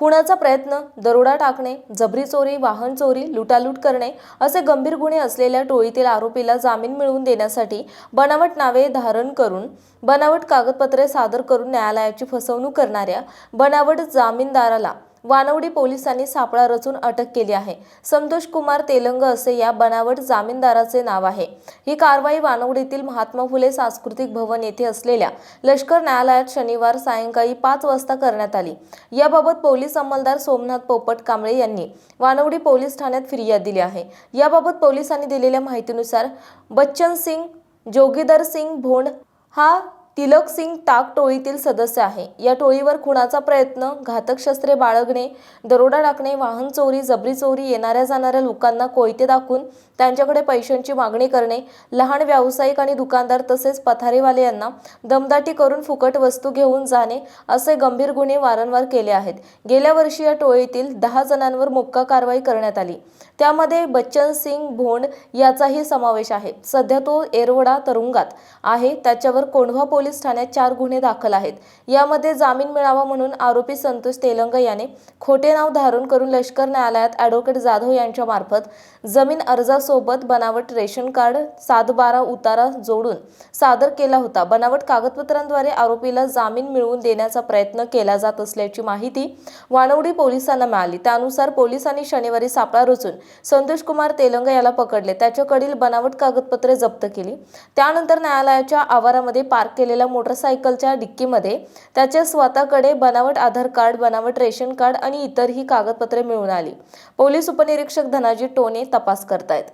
खुनाचा प्रयत्न दरोडा टाकणे जबरी चोरी वाहन चोरी लुटालूट करणे असे गंभीर गुन्हे असलेल्या टोळीतील आरोपीला जामीन मिळवून देण्यासाठी बनावट नावे धारण करून बनावट कागदपत्रे सादर करून न्यायालयाची फसवणूक करणाऱ्या बनावट जामीनदाराला वानवडी पोलिसांनी सापळा रचून अटक केली आहे. संतोष कुमार तेलंग असे या बनावट जामीनदाराचे नाव आहे. ही कारवाई वानवडीतील महात्मा फुले सांस्कृतिक भवन येथे असलेल्या लष्कर न्यायालयात शनिवार सायंकाळी पाच वाजता करण्यात आली. याबाबत पोलीस अंमलदार सोमनाथ पोपट कांबळे यांनी वानवडी पोलीस ठाण्यात फिर्याद दिली आहे. याबाबत पोलिसांनी दिलेल्या माहितीनुसार बच्चन सिंग जोगीदर सिंग भोंड हा तिलक सिंग ताक टोळीतील सदस्य आहे. या टोळीवर खुनाचा प्रयत्न घातक शस्त्रे बाळगणे दरोडा टाकणे वाहन चोरी जबरी चोरी येणाऱ्या जाणाऱ्या लोकांना कोयते दाखवून त्यांच्याकडे पैशांची मागणी करणे लहान व्यावसायिक आणि दुकानदार तसेच पथारीवाले यांना दमदाटी करून फुकट वस्तू घेऊन जाणे असे गंभीर गुन्हे वारंवार केले आहेत. गेल्या वर्षी या टोळीतील दहा जणांवर मुक्का कारवाई करण्यात आली. त्यामध्ये बच्चन सिंग भोंड याचाही समावेश आहे. सध्या तो एरवडा तुरुंगात आहे. त्याच्यावर कोंढवा पोलीस ठाण्यात चार गुन्हे दाखल आहेत. यामध्ये जामीन मिळावा म्हणून आरोपी संतोष तेलंग याने खोटे नाव धारण करून लष्कर न्यायालयात ॲडव्होकेट जाधव यांच्या मार्फत जमीन सोबत बनावट रेशन कार्ड सातबारा उतारा जोडून सादर केला होता. बनावट कागदपत्रांद्वारे आरोपीला जामीन मिळवून देण्याचा प्रयत्न केला जात असल्याची माहिती वानवडी पोलिसांना मिळाली. त्यानुसार पोलिसांनी शनिवारी सापळा रचून संतोष कुमार तेलंग याला पकडले. त्याच्याकडील बनावट कागदपत्रे जप्त केली. त्यानंतर न्यायालयाच्या आवारामध्ये पार्क केलेल्या मोटरसायकलच्या डिक्कीमध्ये त्याच्या स्वतःकडे बनावट आधार कार्ड बनावट रेशन कार्ड आणि इतरही कागदपत्रे मिळून आली. पोलीस उपनिरीक्षक धनाजी टोने तपास करतायत.